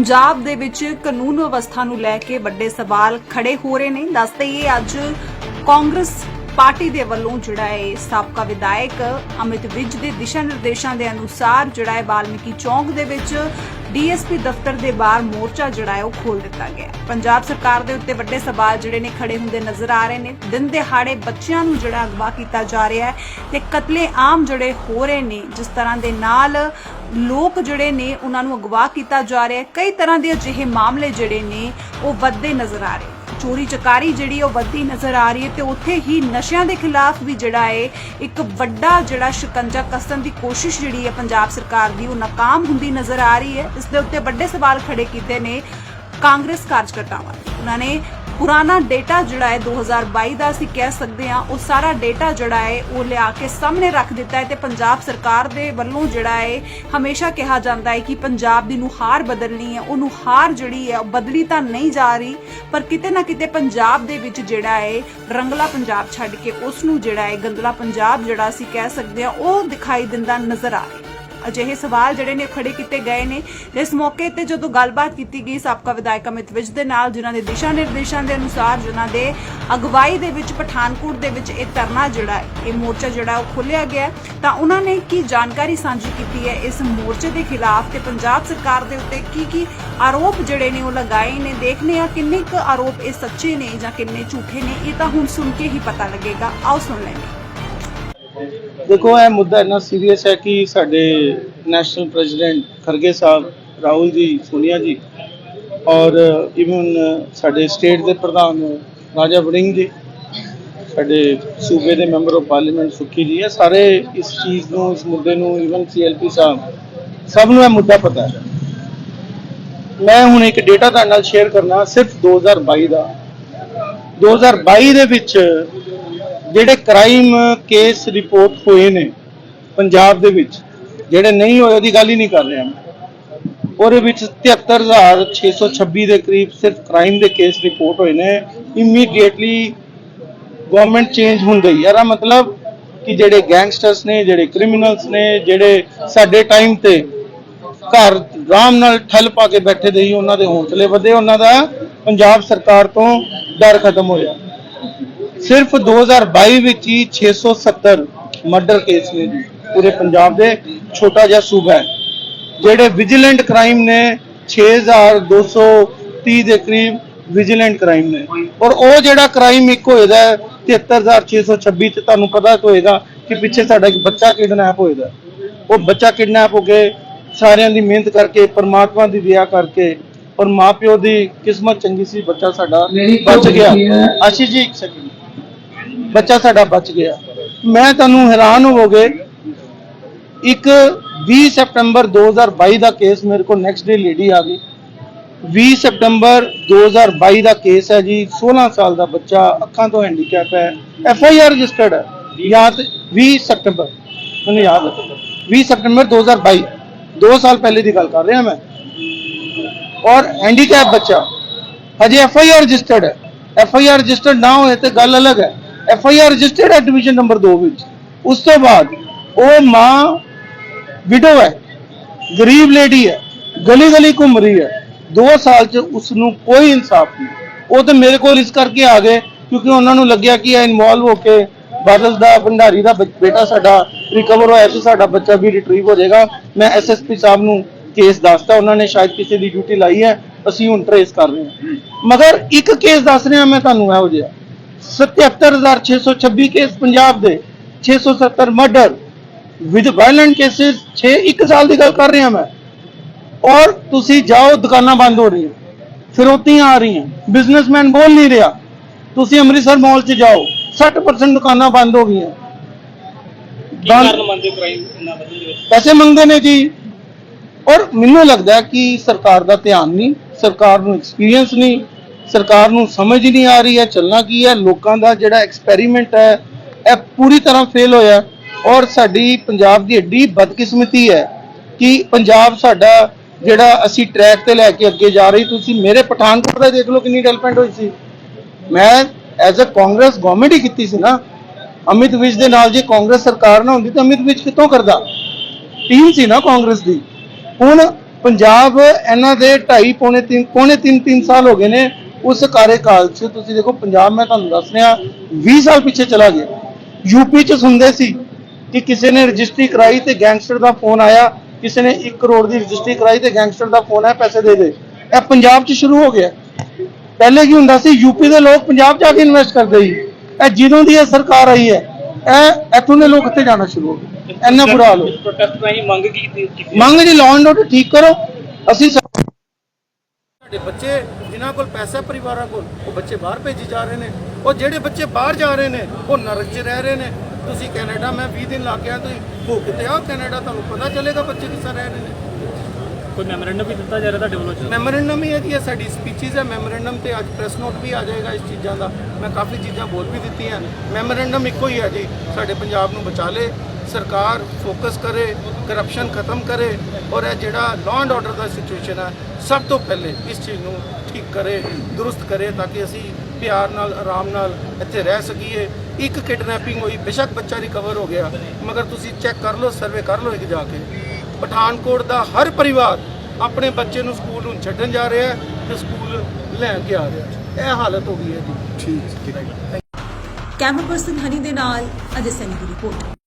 ਪੰਜਾਬ ਦੇ ਵਿੱਚ ਕਾਨੂੰਨ ਵਿਵਸਥਾ ਨੂੰ ਲੈ ਕੇ ਵੱਡੇ ਸਵਾਲ ਖੜੇ ਹੋ ਰਹੇ ਨੇ। ਦੱਸਦੇ ਇਹ ਅੱਜ ਕਾਂਗਰਸ ਪਾਰਟੀ ਦੇ ਵੱਲੋਂ ਜਿਹੜਾ ਹੈ ਸਾਬਕਾ ਵਿਧਾਇਕ ਅਮਿਤ ਵਿਜ ਦੇ ਦਿਸ਼ਾ ਨਿਰਦੇਸ਼ਾਂ ਦੇ ਅਨੁਸਾਰ ਜਿਹੜਾ ਹੈ ਵਾਲਮੀਕੀ ਚੌਂਕ ਦੇ ਵਿੱਚ ਡੀਐਸਪੀ ਦਫ਼ਤਰ ਦੇ ਬਾਹਰ ਮੋਰਚਾ ਜਿਹੜਾ ਹੈ ਉਹ ਖੋਲ ਦਿੱਤਾ ਗਿਆ ਪੰਜਾਬ ਸਰਕਾਰ ਦੇ ਉੱਤੇ ਵੱਡੇ ਸਵਾਲ ਜਿਹੜੇ ਨੇ ਖੜੇ ਹੁੰਦੇ ਨਜ਼ਰ ਆ ਰਹੇ ਨੇ। ਦਿਨ ਦਿਹਾੜੇ ਬੱਚਿਆਂ ਨੂੰ ਜਿਹੜਾ ਅਗਵਾ ਕੀਤਾ ਜਾ ਰਿਹਾ ਹੈ ਤੇ ਕਤਲੇ ਆਮ ਜਿਹੜੇ ਹੋ ਰਹੇ ਨੇ, ਜਿਸ ਤਰ੍ਹਾਂ ਦੇ ਨਾਲ ਲੋਕ ਜਿਹੜੇ ਨੇ ਉਹਨਾਂ ਨੂੰ ਅਗਵਾ ਕੀਤਾ ਜਾ ਰਿਹਾ ਹੈ। ਕਈ ਤਰ੍ਹਾਂ ਦੇ ਅਜਿਹੇ ਮਾਮਲੇ ਜਿਹੜੇ ਨੇ, ਉਹ ਵੱਧਦੇ ਨਜ਼ਰ ਆ ਰਹੇ ਚੋਰੀ ਚਕਾਰੀ ਜਿਹੜੀ ਉਹ ਵੱਧਦੀ ਨਜ਼ਰ ਆ ਰਹੀ ਹੈ ਤੇ ਉੱਥੇ ਹੀ ਨਸ਼ਿਆਂ ਦੇ ਖਿਲਾਫ ਵੀ ਜਿਹੜਾ ਹੈ ਇੱਕ ਵੱਡਾ ਜਿਹੜਾ ਸ਼ਿਕੰਜਾ ਕੱਸਣ ਦੀ ਕੋਸ਼ਿਸ਼ ਜਿਹੜੀ ਹੈ ਪੰਜਾਬ ਸਰਕਾਰ ਦੀ, ਉਹ ਨਾਕਾਮ ਹੁੰਦੀ ਨਜ਼ਰ ਆ ਰਹੀ ਹੈ। ਇਸ ਦੇ ਉੱਤੇ ਵੱਡੇ ਸਵਾਲ ਖੜੇ ਕੀਤੇ ਨੇ ਕਾਂਗਰਸ ਕਾਰਜਕਰਤਾਵਾਂ ਨੇ ਉਹਨਾਂ ਨੇ ਪੁਰਾਣਾ ਡੇਟਾ ਜਿਹੜਾ ਹੈ 2022 ਦਾ ਅਸੀਂ ਕਹਿ ਸਕਦੇ ਹਾਂ, ਉਹ ਸਾਰਾ ਡੇਟਾ ਜਿਹੜਾ ਹੈ ਉਹ ਲਿਆ ਕੇ ਸਾਹਮਣੇ ਰੱਖ ਦਿੱਤਾ ਹੈ ਤੇ ਪੰਜਾਬ ਸਰਕਾਰ ਦੇ ਵੱਲੋਂ ਜਿਹੜਾ ਹੈ, ਹਮੇਸ਼ਾ ਕਿਹਾ ਜਾਂਦਾ ਹੈ ਕਿ ਪੰਜਾਬ ਦੀ ਨੁਹਾਰ ਬਦਲਣੀ ਹੈ ਉਹ ਨੁਹਾਰ ਜਿਹੜੀ ਹੈ ਉਹ ਬਦਲੀ ਤਾਂ ਨਹੀਂ ਜਾ ਰਹੀ, ਪਰ ਕਿਤੇ ਨਾ ਕਿਤੇ ਪੰਜਾਬ ਦੇ ਵਿੱਚ ਜਿਹੜਾ ਹੈ, ਰੰਗਲਾ ਪੰਜਾਬ ਛੱਡ ਕੇ ਉਸ ਨੂੰ ਜਿਹੜਾ ਹੈ, ਗੰਦਲਾ ਪੰਜਾਬ ਜਿਹੜਾ ਅਸੀਂ ਕਹਿ ਸਕਦੇ ਹਾਂ, ਉਹ ਦਿਖਾਈ ਦਿੰਦਾ ਨਜ਼ਰ ਆ ਰਿਹਾ ਅਜਿਹੇ ਸਵਾਲ ਜਿਹੜੇ ਨੇ ਖੜੇ ਕੀਤੇ ਗਏ ਨੇ। ਇਸ ਮੌਕੇ ਤੇ ਜਦੋਂ ਗੱਲਬਾਤ ਕੀਤੀ ਗਈ, ਸਾਬਕਾ ਵਿਧਾਇਕ ਅਮਿਤ ਵਿਜ ਦੇ ਨਾਲ, ਜਿਨ੍ਹਾਂ ਦੇ ਦਿਸ਼ਾ ਨਿਰਦੇਸ਼ਾਂ ਦੇ ਅਨੁਸਾਰ ਜਿਨ੍ਹਾਂ ਦੇ ਅਗਵਾਈ ਦੇ ਵਿੱਚ, ਪਠਾਨਕੋਟ ਦੇ ਵਿੱਚ ਇਹ ਧਰਨਾ ਜਿਹੜਾ, ਇਹ ਮੋਰਚਾ ਜਿਹੜਾ ਉਹ ਖੋਲਿਆ ਗਿਆ ਤਾਂ ਉਹਨਾਂ ਨੇ ਕੀ ਜਾਣਕਾਰੀ ਸਾਂਝੀ ਕੀਤੀ ਹੈ ਇਸ ਮੋਰਚੇ ਦੇ ਖਿਲਾਫ ਤੇ ਪੰਜਾਬ ਸਰਕਾਰ ਦੇ ਉੱਤੇ ਕੀ ਕੀ ਆਰੋਪ ਜਿਹੜੇ ਨੇ ਉਹ ਲਗਾਏ ਨੇ? ਦੇਖਨੇ ਆ ਕਿੰਨੇ ਕੁ ਆਰੋਪ ਇਹ ਸੱਚੇ ਨੇ ਜਾਂ ਕਿੰਨੇ ਝੂਠੇ ਨੇ, ਇਹ ਤਾਂ ਹੁਣ ਸੁਣ ਕੇ ਹੀ ਪਤਾ ਲੱਗੇਗਾ। ਆਓ ਸੁਣ ਲੈਂਦੇ ਦੇਖੋ, ਇਹ ਮੁੱਦਾ ਇੰਨਾ ਸੀਰੀਅਸ ਹੈ ਕਿ ਸਾਡੇ ਨੈਸ਼ਨਲ ਪ੍ਰੈਜ਼ੀਡੈਂਟ ਖਰਗੇ ਸਾਹਿਬ, ਰਾਹੁਲ ਜੀ, ਸੋਨੀਆ ਜੀ ਔਰ ਇਵਨ ਸਾਡੇ ਸਟੇਟ ਦੇ ਪ੍ਰਧਾਨ ਰਾਜਾ ਵੜਿੰਗ ਜੀ, ਸਾਡੇ ਸੂਬੇ ਦੇ ਮੈਂਬਰ ਆਫ ਪਾਰਲੀਮੈਂਟ ਸੁੱਖੀ ਜੀ, ਇਹ ਸਾਰੇ ਇਸ ਚੀਜ਼ ਨੂੰ, ਇਸ ਮੁੱਦੇ ਨੂੰ ਇਵਨ ਸੀਐਲਪੀ ਸਾਹਿਬ ਸਭ ਨੂੰ ਇਹ ਮੁੱਦਾ ਪਤਾ ਹੈ। ਮੈਂ ਹੁਣ ਇੱਕ ਡੇਟਾ ਤੁਹਾਡੇ ਨਾਲ ਸ਼ੇਅਰ ਕਰਨਾ, ਸਿਰਫ 2022 ਦਾ। 2022 ਦੇ ਵਿੱਚ ਜਿਹੜੇ ਕ੍ਰਾਈਮ ਕੇਸ ਰਿਪੋਰਟ ਹੋਏ ਨੇ ਪੰਜਾਬ ਦੇ ਵਿੱਚ, ਜਿਹੜੇ ਨਹੀਂ ਹੋਏ ਉਹਦੀ ਗੱਲ ਹੀ ਨਹੀਂ ਕਰ ਰਿਹਾ ਮੈਂ। ਉਹਦੇ ਵਿੱਚ 73626 ਦੇ ਕਰੀਬ ਸਿਰਫ ਕ੍ਰਾਈਮ ਦੇ ਕੇਸ ਰਿਪੋਰਟ ਹੋਏ ਨੇ। ਇਮੀਡੀਏਟਲੀ ਗਵਰਨਮੈਂਟ ਚੇਂਜ ਹੁੰਦੀ ਹੈ। ਇਹਦਾ ਮਤਲਬ ਕਿ ਜਿਹੜੇ ਗੈਂਗਸਟਰਸ ਨੇ, ਜਿਹੜੇ ਕ੍ਰਿਮੀਨਲਸ ਨੇ, ਜਿਹੜੇ ਸਾਡੇ ਟਾਈਮ ਤੇ ਘਰ ਆਰਾਮ ਨਾਲ ਠੱਲ ਪਾ ਕੇ ਬੈਠੇ ਦੇ ਹੀ ਉਹਨਾਂ ਦੇ ਹੌਸਲੇ ਵਧੇ, ਉਹਨਾਂ ਦਾ ਪੰਜਾਬ ਸਰਕਾਰ ਤੋਂ ਡਰ ਖਤਮ ਹੋਇਆ। ਸਿਰਫ 2022 ਵਿੱਚ ਹੀ 670 ਮਰਡਰ ਕੇਸ ਨੇ ਜੀ ਪੂਰੇ ਪੰਜਾਬ ਦੇ ਛੋਟਾ ਜਿਹਾ ਸੂਬਾ ਹੈ। ਜਿਹੜੇ ਵਿਜੀਲੈਂਟ ਕ੍ਰਾਈਮ ਨੇ 6230 ਦੇ ਕਰੀਬ ਵਿਜੀਲੈਂਟ ਕ੍ਰਾਈਮ ਨੇ। ਔਰ ਉਹ ਜਿਹੜਾ ਕ੍ਰਾਈਮ ਇੱਕ ਹੋਏਦਾ ਹੈ 73626 ਤੇ ਤੁਹਾਨੂੰ ਪਤਾ ਹੋਏਗਾ ਕਿ ਪਿੱਛੇ ਸਾਡਾ ਇੱਕ ਬੱਚਾ ਕਿਡਨੈਪ ਹੋਏਦਾ ਉਹ ਬੱਚਾ ਕਿਡਨੈਪ ਹੋ ਕੇ ਸਾਰਿਆਂ ਦੀ ਮਿਹਨਤ ਕਰਕੇ ਪਰਮਾਤਮਾ ਦੀ ਦਇਆ ਕਰਕੇ ਔਰ ਮਾਪਿਓ ਦੀ ਕਿਸਮਤ ਚੰਗੀ ਸੀ ਬੱਚਾ ਸਾਡਾ ਬਚ ਗਿਆ। ਆਸ਼ੀਸ਼ ਜੀ ਇੱਕ ਸੈਕਿੰਡ ਬੱਚਾ ਸਾਡਾ ਬਚ ਗਿਆ। ਮੈਂ ਤੁਹਾਨੂੰ ਹੈਰਾਨ ਹੋਵੋਗੇ ਇੱਕ 20 ਸਤੰਬਰ 2022 ਦਾ ਕੇਸ ਮੇਰੇ ਕੋਲ ਨੈਕਸਟ ਡੇ ਲੇਡੀ ਆ ਗਈ। 20 ਸਤੰਬਰ 2022 ਦਾ ਕੇਸ ਹੈ ਜੀ। 16 ਸਾਲ ਦਾ ਬੱਚਾ, ਅੱਖਾਂ ਤੋਂ ਹੈਂਡੀਕੈਪ ਹੈ। ਐਫ ਆਈ ਆਰ ਰਜਿਸਟਰਡ ਹੈ। ਯਾਦ 20 ਸਤੰਬਰ ਮੈਨੂੰ ਯਾਦ ਹੈ। 20 ਸਤੰਬਰ 2022 2 ਸਾਲ ਪਹਿਲੇ ਦੀ ਗੱਲ ਕਰ ਰਿਹਾ ਮੈਂ। ਔਰ ਹੈਂਡੀਕੈਪ ਬੱਚਾ। ਹਜੇ ਐਫ ਆਈ ਆਰ ਰਜਿਸਟਰਡ ਹੈ। ਐਫ ਆਈ ਆਰ ਰਜਿਸਟਰਡ ਨਾ ਹੋਏ ਤੇ ਗੱਲ ਅਲੱਗ ਹੈ। ਐਫ ਆਈ ਆਰ ਰਜਿਸਟਰਡ ਹੈ ਡਿਵੀਜ਼ਨ ਨੰਬਰ 2 ਵਿੱਚ। ਉਸ ਤੋਂ ਬਾਅਦ ਉਹ ਮਾਂ ਵਿਡੋ ਹੈ, ਗਰੀਬ ਲੇਡੀ ਹੈ, ਗਲੀ ਗਲੀ ਘੁੰਮ ਰਹੀ ਹੈ। 2 ਸਾਲ ਚ ਉਸ ਨੂੰ ਕੋਈ ਇਨਸਾਫ ਨਹੀਂ। ਉਹ ਤੇ ਮੇਰੇ ਕੋਲ ਇਸ ਕਰਕੇ ਆ ਗਏ ਕਿਉਂਕਿ ਉਹਨਾਂ ਨੂੰ ਲੱਗਿਆ ਕਿ ਇਹ ਇਨਵੋਲਵ ਹੋ ਕੇ ਬਾਦਲ ਦਾ, ਭੰਡਾਰੀ ਦਾ ਬੇਟਾ ਸਾਡਾ ਰਿਕਵਰ ਹੋਇਆ ਤੇ ਸਾਡਾ ਬੱਚਾ ਵੀ ਰਿਟਰੀਵ ਹੋ ਜਾਏਗਾ। ਮੈਂ ਐਸਐਸਪੀ ਸਾਹਿਬ ਨੂੰ ਕੇਸ ਦੱਸਤਾ, ਉਹਨਾਂ ਨੇ ਸ਼ਾਇਦ ਕਿਸੇ ਦੀ ਡਿਊਟੀ ਲਾਈ ਹੈ, ਅਸੀਂ ਹੁਣ ਟਰੇਸ ਕਰ ਰਹੇ ਹਾਂ। ਮਗਰ ਇੱਕ ਕੇਸ ਦੱਸ ਰਿਹਾ ਮੈਂ ਤੁਹਾਨੂੰ ਇਹੋ ਜਿਹਾ। 77626 ਕੇਸ ਪੰਜਾਬ ਦੇ 670 ਮਰਡਰ ਵਿਦ ਵਾਇਲੈਂਟ ਕੇਸਿਸ 6 1 ਸਾਲ ਦੀ ਗੱਲ ਕਰ ਰਿਹਾ ਮੈਂ। ਔਰ ਤੁਸੀਂ ਜਾਓ ਦੁਕਾਨਾਂ ਬੰਦ ਹੋ ਰਹੀਆਂ। ਫਿਰੋਤੀਆਂ ਆ ਰਹੀਆਂ। ਬਿਜ਼ਨਸਮੈਨ ਬੋਲ ਨਹੀਂ ਰਿਹਾ। ਤੁਸੀਂ ਅੰਮ੍ਰਿਤਸਰ ਮਾਲ 'ਚ ਜਾਓ 60% ਦੁਕਾਨਾਂ ਬੰਦ ਹੋ ਗਈਆਂ। ਬੰਦ ਮੰਨਦੇ ਕ੍ਰਾਈਮ ਇੰਨਾ ਵਿੱਚ ਪੈਸੇ ਮੰਗਦੇ ਨੇ ਜੀ। ਔਰ ਮੈਨੂੰ ਲੱਗਦਾ ਕਿ ਸਰਕਾਰ ਦਾ ਧਿਆਨ ਨਹੀਂ ਸਰਕਾਰ ਨੂੰ ਐਕਸਪੀਰੀਅੰਸ ਨਹੀਂ। ਸਰਕਾਰ ਨੂੰ ਸਮਝ ਹੀ ਨਹੀਂ ਆ ਰਹੀ ਹੈ, ਚੱਲਣਾ ਕੀ ਹੈ, ਲੋਕਾਂ ਦਾ ਜਿਹੜਾ ਐਕਸਪੈਰੀਮੈਂਟ ਹੈ, ਇਹ ਪੂਰੀ ਤਰ੍ਹਾਂ ਫੇਲ ਹੋਇਆ ਔਰ ਸਾਡੀ ਪੰਜਾਬ ਦੀ ਏਡੀ ਬਦਕਿਸਮਤੀ ਹੈ ਕਿ ਪੰਜਾਬ ਸਾਡਾ ਜਿਹੜਾ ਅਸੀਂ ਟਰੈਕ ਤੇ ਲੈ ਕੇ ਅੱਗੇ ਜਾ ਰਹੀ, ਤੁਸੀਂ ਮੇਰੇ ਪਠਾਨਕੋਟ ਦਾ ਦੇਖ ਲਓ ਕਿੰਨੀ ਡਿਵੈਲਪਮੈਂਟ ਹੋਈ ਸੀ। ਮੈਂ ਐਜ਼ ਅ ਕਾਂਗਰਸ ਗਵਰਨਮੈਂਟ ਹੀ ਕੀਤੀ ਸੀ ਨਾ। ਅਮਿਤ ਵਿਜ ਦੇ ਨਾਲ ਜੇ ਕਾਂਗਰਸ ਸਰਕਾਰ ਨਾ ਹੁੰਦੀ ਤਾਂ ਅਮਿਤ ਵਿਜ ਕਿੱਥੋਂ ਕਰਦਾ? ਟੀਮ ਸੀ ਨਾ ਕਾਂਗਰਸ ਦੀ। ਹੁਣ ਪੰਜਾਬ ਇਹਨਾਂ ਦੇ 2.5 ਪੌਣੇ 3 ਪੌਣੇ 3 3 ਸਾਲ ਹੋ ਗਏ ਨੇ। ਉਸ ਕਾਰਜਕਾਲ 'ਚ ਤੁਸੀਂ ਦੇਖੋ ਪੰਜਾਬ ਮੈਂ ਤੁਹਾਨੂੰ ਦੱਸ ਰਿਹਾ 20 ਸਾਲ ਪਿੱਛੇ ਚਲਾ ਗਿਆ। ਯੂਪੀ 'ਚ ਸੁਣਦੇ ਸੀ ਕਿ ਕਿਸੇ ਨੇ ਰਜਿਸਟਰੀ ਕਰਾਈ ਤੇ ਗੈਂਗਸਟਰ ਦਾ ਫੋਨ ਆਇਆ ਕਿਸੇ ਨੇ 1 ਕਰੋੜ ਦੀ ਰਜਿਸਟਰੀ ਕਰਾਈ ਤੇ ਗੈਂਗਸਟਰ ਦਾ ਫੋਨ ਆਇਆ ਪੈਸੇ ਦੇ ਦੇ। ਇਹ ਪੰਜਾਬ 'ਚ ਸ਼ੁਰੂ ਹੋ ਗਿਆ। ਪਹਿਲੇ ਕੀ ਹੁੰਦਾ ਸੀ ਯੂਪੀ ਦੇ ਲੋਕ ਪੰਜਾਬ ਜਾ ਕੇ ਇਨਵੈਸਟ ਕਰਦੇ ਸੀ। ਇਹ ਜਦੋਂ ਦੀ ਇਹ ਸਰਕਾਰ ਆਈ ਹੈ ਇਹ ਇੱਥੋਂ ਦੇ ਲੋਕ ਇੱਥੇ ਜਾਣਾ ਸ਼ੁਰੂ ਹੋ ਗਏ। ਇੰਨਾ ਬੁਰਾ ਹਾਲ ਹੋ। ਪ੍ਰੋਟੈਸਟ ਰਾਹੀਂ ਮੰਗ ਕੀਤੀ? ਮੰਗ ਜੀ ਲਾਅ ਐਂਡ ਆਰਡਰ ਠੀਕ ਕਰੋ। ਅਸੀਂ ਸਾਡੇ ਬੱਚੇ ਜਿਨ੍ਹਾਂ ਕੋਲ ਪੈਸਾ ਪਰਿਵਾਰਾਂ ਕੋਲ ਉਹ ਬੱਚੇ ਬਾਹਰ ਭੇਜੀ ਜਾ ਰਹੇ ਨੇ। ਉਹ ਜਿਹੜੇ ਬੱਚੇ ਬਾਹਰ ਜਾ ਰਹੇ ਨੇ ਉਹ ਨਰਕ 'ਚ ਰਹਿ ਰਹੇ ਨੇ। ਤੁਸੀਂ ਕੈਨੇਡਾ ਮੈਂ 20 ਦਿਨ ਲਾ ਕੇ ਆਇਆ ਤੁਸੀਂ ਹੋ ਕਿਤੇ ਆਓ ਕੈਨੇਡਾ ਤੁਹਾਨੂੰ ਪਤਾ ਚੱਲੇਗਾ ਬੱਚੇ ਕਿਸ ਤਰ੍ਹਾਂ ਰਹਿ ਰਹੇ ਨੇ। ਕੋਈ ਮੈਮੋਰੈਂਡਮ ਵੀ ਦਿੱਤਾ ਜਾ ਰਿਹਾ ਤੁਹਾਡੇ ਵੱਲੋਂ? ਮੈਮੋਰੈਂਡਮ ਹੀ ਹੈ ਜੀ ਸਾਡੀ ਸਪੀਚੀਜ਼ ਹੈ। ਮੈਮੋਰੈਂਡਮ ਤੇ ਅੱਜ ਪ੍ਰੈਸ ਨੋਟ ਵੀ ਆ ਜਾਏਗਾ ਇਸ ਚੀਜ਼ਾਂ ਦਾ। ਮੈਂ ਕਾਫੀ ਚੀਜ਼ਾਂ ਬੋਲ ਵੀ ਦਿੱਤੀਆਂ। ਮੈਮੋਰੈਂਡਮ ਇੱਕੋ ਹੀ ਹੈ ਜੀ ਸਾਡੇ ਪੰਜਾਬ ਨੂੰ ਬਚਾ ਲੇ। ਸਰਕਾਰ ਫੋਕਸ ਕਰੇ ਕਰਪਸ਼ਨ ਖਤਮ ਕਰੇ ਔਰ ਇਹ ਜਿਹੜਾ ਲਾਅ ਐਂਡ ਆਰਡਰ ਦਾ ਸਿਚੁਏਸ਼ਨ ਹੈ ਸਭ ਤੋਂ ਪਹਿਲੇ ਇਸ ਚੀਜ਼ ਨੂੰ ਠੀਕ ਕਰੇ ਦਰੁਸਤ ਕਰੇ ਤਾਂ ਕਿ ਅਸੀਂ ਪਿਆਰ ਨਾਲ ਆਰਾਮ ਨਾਲ ਇੱਥੇ ਰਹਿ ਸਕੀਏ। ਇੱਕ ਕਿਡਨੈਪਿੰਗ ਹੋਈ ਬੇਸ਼ੱਕ ਬੱਚਾ ਰਿਕਵਰ ਹੋ ਗਿਆ ਮਗਰ ਤੁਸੀਂ ਚੈੱਕ ਕਰ ਲਓ ਸਰਵੇ ਕਰ ਲਓ ਇੱਕ ਜਾ ਕੇ। ਪਠਾਨਕੋਟ ਦਾ ਹਰ ਪਰਿਵਾਰ ਆਪਣੇ ਬੱਚੇ ਨੂੰ ਸਕੂਲ ਨੂੰ ਛੱਡਣ ਜਾ ਰਿਹਾ ਹੈ ਤੇ ਸਕੂਲ ਲੈਣ ਕੇ ਆ ਰਿਹਾ ਹੈ। ਇਹ ਹਾਲਤ ਹੋ ਗਈ ਹੈ ਜੀ। ਠੀਕ ਠੀਕ ਕੈਮਰਾ ਪਰਸਨ ਹਨੀ ਦੇ ਨਾਲ ਅਜੇ ਸੈਨੀ ਦੀ ਰਿਪੋਰਟ।